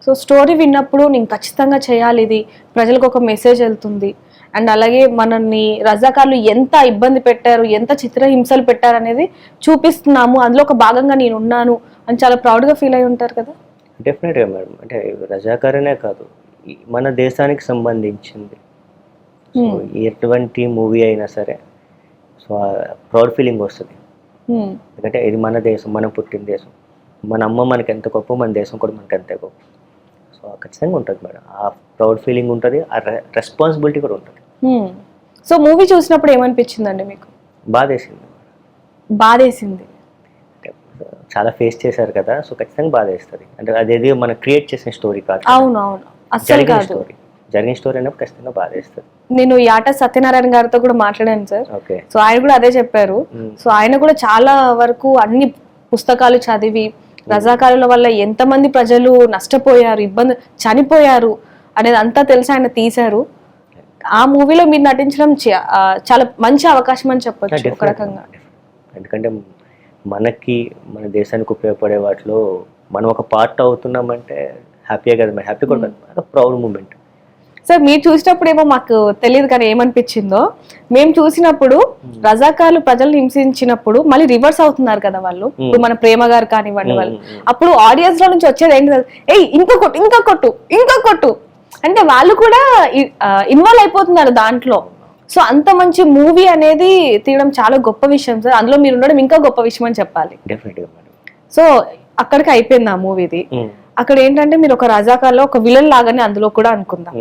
సో స్టోరీ విన్నప్పుడు నేను ఖచ్చితంగా చేయాలి ఇది. ప్రజలకు ఒక మెసేజ్ వెళ్తుంది. అండ్ అలాగే మనల్ని రజాకార్లు ఎంత ఇబ్బంది పెట్టారు ఎంత చిత్రహింసలు పెట్టారు అనేది చూపిస్తున్నాము. అందులో ఒక భాగంగా నేను ఉన్నాను అని చాలా ప్రౌడ్గా ఫీల్ అయి ఉంటారు కదా? డెఫినెట్గా మేడం అంటే రజాకారనే కాదు మన దేశానికి సంబంధించింది. సో ఎటువంటి మూవీ అయినా సరే సో ప్రౌడ్ ఫీలింగ్ వస్తుంది. ఎందుకంటే ఇది మన దేశం మనం పుట్టిన దేశం. మన అమ్మ మనకి ఎంత గొప్ప మన దేశం కూడా మనకి అంతే గొప్ప. సో ఖచ్చితంగా ఉంటుంది మేడం. ఆ ప్రౌడ్ ఫీలింగ్ ఉంటుంది ఆ రెస్పాన్సిబిలిటీ కూడా ఉంటుంది. సో మూవీ చూసినప్పుడు ఏమనిపించిందండి మీకు? బాధేసింది. బాధేసింది. చాలా ఫేస్ చేశారు కదా సో ఖచ్చితంగా బాధ వేస్తుంది అంటే అదేది మనం క్రియేట్ చేసిన స్టోరీ కాదు అవును అవును. జరిగిన కాదు. స్టోరీ జరిగిన స్టోరీ అయినప్పుడు ఖచ్చితంగా బాధ వేస్తుంది నేను యాట సత్యనారాయణ గారితో కూడా మాట్లాడాను సార్. ఓకే. సో ఆయన కూడా అదే చెప్పారు. సో ఆయన కూడా చాలా వరకు అన్ని పుస్తకాలు చదివి రజాకారుల వల్ల ఎంతమంది ప్రజలు నష్టపోయారు ఇబ్బంది చనిపోయారు అనేది అంతా తెలిసి ఆయన తీశారు. ఆ మూవీలో మీరు నటించడం చాలా మంచి అవకాశం అని చెప్పొచ్చు ఒక రకంగా. ఎందుకంటే మనకి మన దేశానికి ఉపయోగపడే వాటిలో మనం ఒక పార్ట్ అవుతున్నామంటే హ్యాపీయే కదా హ్యాపీ కూడా ప్రౌడ్ మూమెంట్ సార్ మీరు చూసినప్పుడు ఏమో మాకు తెలియదు కానీ ఏమనిపించిందో మేము చూసినప్పుడు రజాకార్లు ప్రజలు హింసించినప్పుడు మళ్ళీ రివర్స్ అవుతున్నారు కదా వాళ్ళు. ఇప్పుడు మన ప్రేమ గారు కానివ్వండి వాళ్ళు. అప్పుడు ఆడియన్స్లో నుంచి వచ్చేది ఏంటి? ఏయ్ ఇంకో కొట్టు ఇంకో కొట్టు ఇంకో కొట్టు. అంటే వాళ్ళు కూడా ఇన్వాల్వ్ అయిపోతున్నారు దాంట్లో. సో అంత మంచి మూవీ అనేది తీయడం చాలా గొప్ప విషయం సార్. అందులో మీరు ఉండడం ఇంకా గొప్ప విషయం అని చెప్పాలి. సో అక్కడికి అయిపోయింది ఆ మూవీది అక్కడ ఏంటంటే మీరు ఒక రజాకార్లో ఒక విలన్ లాగానే అందులో కూడా అనుకుందాం.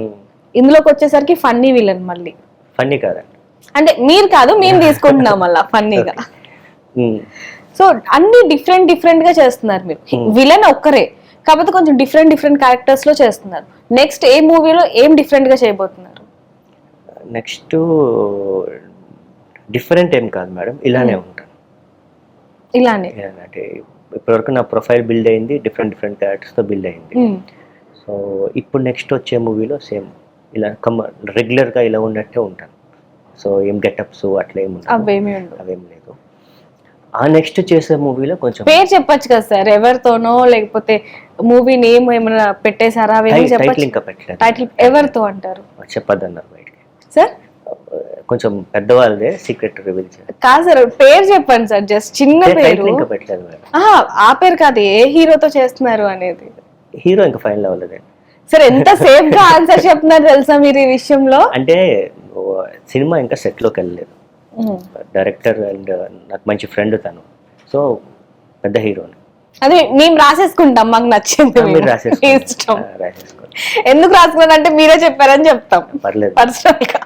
ఇందులోకి వచ్చేసరికి ఫన్నీ విలన్ మళ్ళీ. ఫన్నీ కాదండి అంటే మీరు కాదు మేము తీసుకుంటున్నాం మళ్ళా ఫన్నీగా ఉమ్. సో అన్ని డిఫరెంట్ డిఫరెంట్గా చేస్తున్నారు మీరు. విలన్ ఒక్కరే. కాకపోతే కొంచెం డిఫరెంట్ డిఫరెంట్ క్యారెక్టర్స్లో చేస్తున్నారు. నెక్స్ట్ ఏ మూవీలో ఏం డిఫరెంట్గా చేయబోతున్నారు? నెక్స్ట్ డిఫరెంట్ ఏం కాదు మేడం ఇలానే ఉంటాను ఇలానే. అంటే ఇప్పటివరకు నా ప్రొఫైల్ బిల్డ్ అయింది డిఫరెంట్ డిఫరెంట్ క్యారెక్టర్స్తో బిల్డ్ అయింది. సో ఇప్పుడు నెక్స్ట్ వచ్చే మూవీలో సేమ్ ఇలా కమ రెగ్యులర్గా ఇలా ఉన్నట్టే ఉంటాను. సో ఏం గెటప్స్ అట్లా ఏమి అవేమీ అవేం లేదు ఆ నెక్స్ట్ చేసే మూవీలో కొంచెం పేరు చెప్పొచ్చు కదా సార్? ఎవరితోనో లేకపోతే మూవీ నేమ్ ఏమైనా పెట్టేశారా? అవేమీ టైటిల్ ఇంకా పెట్టలేదు. టైటిల్ ఎవరితో అంటారు? చెప్పొద్దన్నారు బయటికి. సార్? కొంచెం పెద్దవాళ్ళదే సీక్రెట్ రివీల్ కాదు సార్ పేరు చెప్పండి సార్ జస్ట్ చిన్న పేరు. ఇంకా పెట్టలేదు ఆ పేరు కాదు ఏ హీరోతో చేస్తున్నారు అనేది. హీరో ఇంకా ఫైనల్ అవ్వలేదండి. సార్ ఎంత సేఫ్గా ఆన్సర్ చెప్తున్నారు తెలుసా మీరు ఈ విషయంలో? అంటే సినిమా ఇంకా సెట్లోకి వెళ్ళలేదు. ఉమ్. డైరెక్టర్ అండ్ నాకు మంచి ఫ్రెండ్ తను. సో పెద్ద హీరోని అదే మేము రాసేసుకుంటాం మాకు నచ్చింది ఎందుకు రాసుకున్నారంటే మీరే చెప్పారని చెప్తాం. పర్లేదు. పర్సనల్గా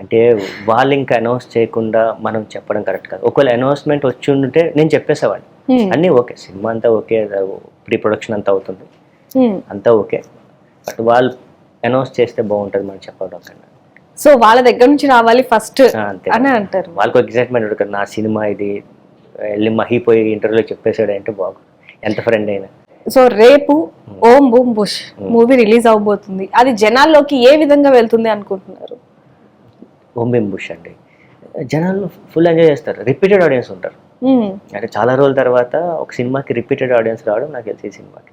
అంటే వాళ్ళు ఇంకా అనౌన్స్ చేయకుండా మనం చెప్పడం కరెక్ట్ కాదు. ఒకవేళ అనౌన్స్మెంట్ వచ్చి ఉంటే నేను చెప్పేసేవాడిని. అన్నీ ఓకే. సినిమా అంతా ఓకే. ప్రీ ప్రొడక్షన్ అంతా అవుతుంది. అంతా ఓకే. బట్ వాళ్ళు అనౌన్స్ చేస్తే బాగుంటుంది మనం చెప్పడం కన్నా. సో వాళ్ళ దగ్గర నుంచి రావాలి ఫస్ట్ అని అంటారు. వాళ్ళకి ఎగ్జైట్మెంట్ ఉంటుంది. నా సినిమా ఇది వెళ్ళి మహిపోయి ఇంటర్వ్యూలో చెప్పేసాడు అంటే బాగుంది ఎంత ఫ్రెండ్ అయినా. సో రేపు Om boom Bush movie release అవబోతుంది. అది జనాల్లోకి ఏ విధంగా వెళ్తుంది అనుకుంటున్నారు? ఓంబిం బుష్ అండి. జనాలు ఫుల్ ఎంజాయ్ చేస్తారు. రిపీటెడ్ ఆడియన్స్ ఉంటారు. అంటే చాలా రోజుల తర్వాత ఒక సినిమాకి రిపీటెడ్ ఆడియన్స్ రావడం నాకు తెలిసి సినిమాకి.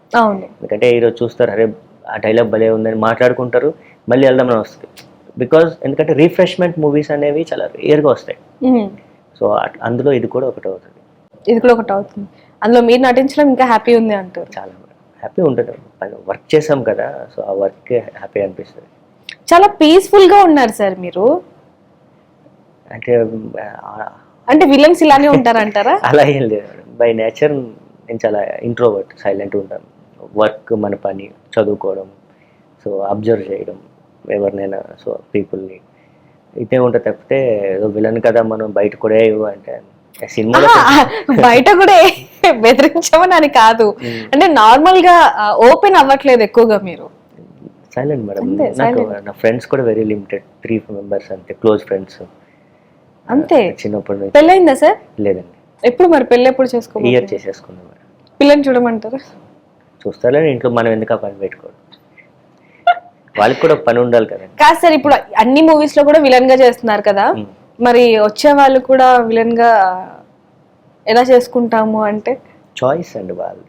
ఎందుకంటే ఈరోజు చూస్తారు అరే ఆ డైలాగ్ భలే ఉందని మాట్లాడుకుంటారు. మళ్ళీ వెళ్దామని వస్తుంది. బికాజ్ ఎందుకంటే రీఫ్రెష్మెంట్ మూవీస్ అనేవి చాలా రేర్గా వస్తాయి. సో అందులో ఇది కూడా ఒకటి అవుతుంది. ఇది కూడా ఒకటి అవుతుంది. అందులో మీరు నటించడం ఇంకా హ్యాపీ ఉంది అంటారు. చాలా హ్యాపీ ఉంటుంది. వర్క్ చేసాం కదా సో ఆ వర్క్ హ్యాపీ అనిపిస్తుంది. చాలా పీస్ఫుల్గా ఉన్నారు సార్ మీరు. అంటే అంటే విలన్స్ ఇలానే ఉంటారంటారా? అలా ఏం లేదు. బై నేచర్ నేను చాలా ఇంట్రోవర్ట్ సైలెంట్ ఉంటాను. వర్క్ మన పని చదువుకోవడం సో అబ్జర్వ్ చేయడం ఎవరినైనా సో పీపుల్ని ఇదే ఉంటుంది తప్పితే ఏదో విలన్ కదా మనం బయట కూడా అంటే సినిమాలో ఆహా, బయట కూడా బెదిరించమని అని కాదు. అంటే నార్మల్గా ఓపెన్ అవ్వట్లేదు ఎక్కువగా మీరు. సైలెంట్ మేడం నాకు. నా ఫ్రెండ్స్ కూడా వెరీ లిమిటెడ్ త్రీ మెంబర్స్ అంతే క్లోజ్ ఫ్రెండ్స్ అంతే. చిన్నప్పటి నుంచి. పెళ్ళయిందా సార్? లేదండి. ఎప్పుడు మరి పెళ్ళి ఎప్పుడు చేసుకో ఇయర్ చేసేసుకున్నాం పిల్లని చూడమంటారా? చూస్తారని ఇంట్లో మనం ఎందుకు పని పెట్టుకోవడం? వాళ్ళకి కూడా పని ఉండాలి కదండి కాదు సార్ ఇప్పుడు అన్ని మూవీస్లో కూడా విలన్గా చేస్తున్నారు కదా. మరి వచ్చే వాళ్ళు కూడా విలన్గా ఎలా చేసుకుంటాము అంటే? చాయిస్ అండి వాళ్ళది.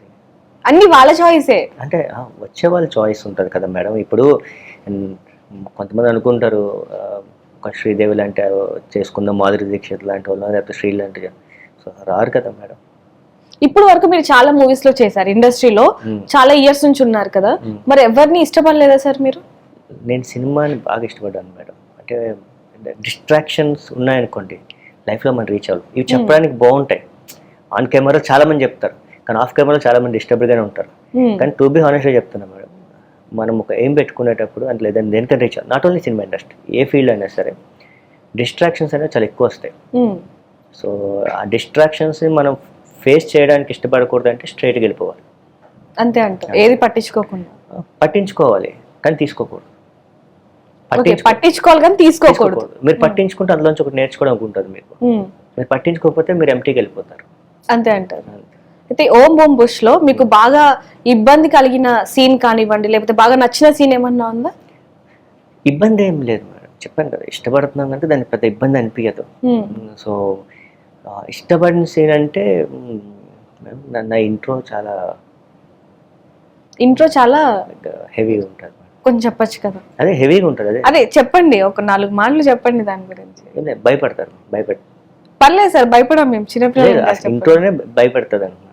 అన్ని వాళ్ళ చాయిసే అంటే వచ్చే వాళ్ళ చాయిస్ ఉంటుంది కదా మేడం. ఇప్పుడు కొంతమంది అనుకుంటారు ఒక శ్రీదేవి లాంటి చేసుకుందాం మాధురి దీక్షిత్ లాంటి వాళ్ళు లేకపోతే శ్రీ లాంటి సో రారు కదా మేడం. ఇప్పుడు వరకు మీరు చాలా మూవీస్లో చేశారు ఇండస్ట్రీలో మ్మ్. చాలా ఇయర్స్ నుంచి ఉన్నారు కదా. మరి ఎవరిని ఇష్టపడలేదా సార్ మీరు? నేను సినిమాని బాగా ఇష్టపడ్డాను మేడం. అంటే డిస్ట్రాక్షన్స్ ఉన్నాయనుకోండి లైఫ్లో మనం రీచ్ అవ్వాలి. ఇవి చెప్పడానికి బాగుంటాయి. ఆన్ కెమెరా చాలా మంది చెప్తారు. కానీ ఆఫ్ కెమెరా చాలా మంది డిస్టర్బ్డ్గానే ఉంటారు. కానీ టు బి హానెస్ట్గా చెప్తున్నా మేడం మనం ఒక ఏం పెట్టుకునేటప్పుడు అంటే లేదంటే దేనికైనా రీచ్ నాట్ ఓన్లీ సినిమా ఇండస్ట్రీ ఏ ఫీల్డ్ అయినా సరే డిస్ట్రాక్షన్స్ అనేవి చాలా ఎక్కువ వస్తాయి. సో ఆ డిస్ట్రాక్షన్స్ని మనం ఫేస్ చేయడానికి ఇష్టపడకూడదు అంటే స్ట్రైట్గా వెళ్ళిపోవాలి. అంతే అంట ఏది పట్టించుకోకుండా. పట్టించుకోవాలి కానీ తీసుకోకూడదు. పట్టించుకోవాలి కానీ తీసుకోకూడదు. మీరు పట్టించుకుంటే అందులోంచి ఒకటి నేర్చుకోవడానికి ఉంటుంది మీకు. మీరు పట్టించుకోకపోతే మీరు ఎంటీకి వెళ్ళిపోతారు. అంతే అంటారు. అయితే ఓం బోమ్ బుష్లో మీకు బాగా ఇబ్బంది కలిగిన సీన్ కానివ్వండి లేకపోతే బాగా నచ్చిన సీన్ ఏమన్నా ఉందా? ఇబ్బంది ఏం లేదు మేడం. చెప్పాను కదా ఇష్టపడుతున్నాం అంటే దానికి పెద్ద ఇబ్బంది అనిపించదు. సో ఇష్టపడిన సీన్ అంటే నా- ఇంట్రో చాలా ఇంట్రో చాలా హెవీ ఉంటుంది. కొంచెం చెప్పొచ్చు కదా? అదే హెవీగా ఉంటుంది అదే. అదే చెప్పండి ఒక నాలుగు మాటలు చెప్పండి దాని గురించి. భయపడతారు భయపెడ. పర్లేదు సార్ భయపడం మేము చిన్నపిల్లలు అసలు ఇంట్రోనే భయపెడుతుంది అనమాట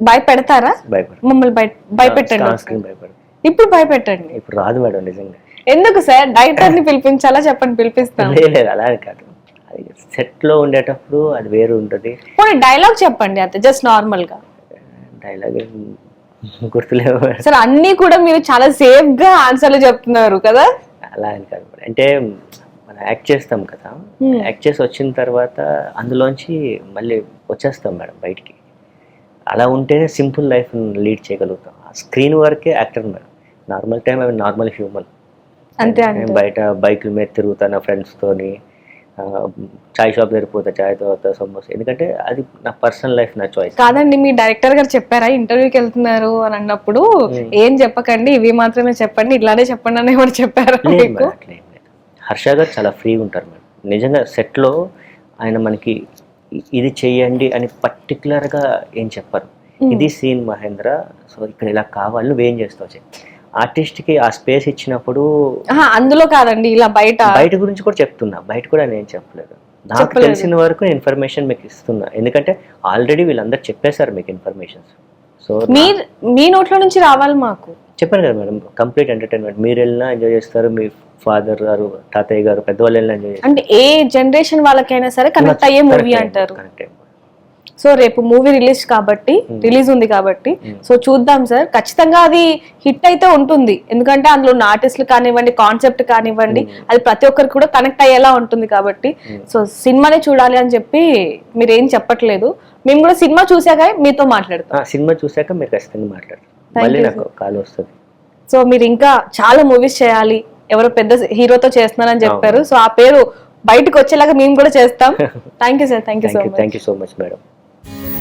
భయపెడతారా? భయపడ మమ్మల్ని భయ భయపెట్టండి ఇప్పుడు భయపెట్టండి. ఇప్పుడు రాదు మేడం నిజంగా. ఎందుకు సార్? డైరెక్టర్ని పిలిపించాలా? చెప్పండి పిలిపిస్తాం. లేదు అలా కాదు. అది సెట్లో ఉండేటప్పుడు అది వేరు ఉంటుంది. పోనీ డైలాగ్ చెప్పండి అంతే జస్ట్ నార్మల్గా డైలాగ్ గుర్తులేవు. సార్ అన్ని కూడా మీరు చాలా సేఫ్గా ఆన్సర్లు చెప్తున్నారు కదా? అలా అని కాదు. అంటే మనం యాక్ట్ చేస్తాం కదా. యాక్ట్ చేసి వచ్చిన తర్వాత అందులోంచి మళ్ళీ వచ్చేస్తాం మేడం బయటికి. అలా ఉంటేనే సింపుల్ లైఫ్ లీడ్ చేయగలుగుతాం. ఆ స్క్రీన్ వరకే యాక్టర్ మేడం. నార్మల్ టైం అవి నార్మల్ హ్యూమన్. అంతే బయట బైకుల మీద తిరుగుతా నా ఫ్రెండ్స్తోని. చాయ్ షాప్ దగ్గర పోతా చాయ్ తాగుతా సమోసా. ఎందుకంటే అది నా పర్సనల్ లైఫ్ నా చాయిస్. కాదండి మీ డైరెక్టర్ గారు చెప్పారా? ఇంటర్వ్యూకి వెళ్తున్నారు అని అన్నప్పుడు ఏం చెప్పకండి ఇవి మాత్రమే చెప్పండి ఇట్లానే చెప్పండి అని ఎవరు చెప్పారా హర్ష గారు చాలా ఫ్రీగా ఉంటారు మేడం. నిజంగా సెట్లో ఆయన మనకి ఇది చెయ్యండి అని పర్టికులర్గా ఏం చెప్పరు. ఇది సీన్ మహేంద్ర సో ఇక్కడ ఇలా కావాలి నువ్వేం చేస్తావు చెప్పి. ఆర్టిస్ట్కి ఆ స్పేస్ ఇచ్చినప్పుడు అందులో కాదండి ఇలా బయట. బయట గురించి కూడా చెప్తున్నా బయట కూడా నేను చెప్పలేదు. నాకు. తెలిసిన వరకు ఇన్ఫర్మేషన్ మీకు ఇస్తున్నా ఎందుకంటే ఆల్రెడీ వీళ్ళందరూ చెప్పేశారు మీకు ఇన్ఫర్మేషన్స్. సో మీ మీ నోట్లో నుంచి రావాలి మాకు. చెప్పాను కదా మేడం కంప్లీట్ ఎంటర్టైన్మెంట్. మీరు వెళ్ళినా ఎంజాయ్ చేస్తారు మీ ఫాదర్ గారు తాతయ్య గారు పెద్దవాళ్ళు వెళ్ళినా ఎంజాయ్ చేస్తారు. అంటే ఏ జనరేషన్ వాళ్ళకైనా సరే కనెక్ట్ అయ్యే మూవీ అంటారు. కరెక్ట్ సో రేపు మూవీ రిలీజ్ కాబట్టి రిలీజ్ ఉంది కాబట్టి సో చూద్దాం సార్. ఖచ్చితంగా అది హిట్ అయితే ఉంటుంది. ఎందుకంటే అందులో ఉన్న ఆర్టిస్టులు కానివ్వండి కాన్సెప్ట్ కానివ్వండి అది ప్రతి ఒక్కరికి కూడా కనెక్ట్ అయ్యేలా ఉంటుంది కాబట్టి. సో సినిమానే చూడాలి అని చెప్పి మీరు ఏం చెప్పట్లేదు. మేము కూడా సినిమా చూసాక మీతో మాట్లాడతాం. సినిమా చూశాక మీరు ఖచ్చితంగా వస్తుంది. సో మీరు ఇంకా చాలా మూవీస్ చేయాలి. ఎవరో పెద్ద హీరోతో చేస్తున్నారని చెప్పారు. సో ఆ పేరు బయటకు వచ్చేలాగా మేము కూడా చేస్తాం. Thank you sir thank you so much thank you so much madam Yeah.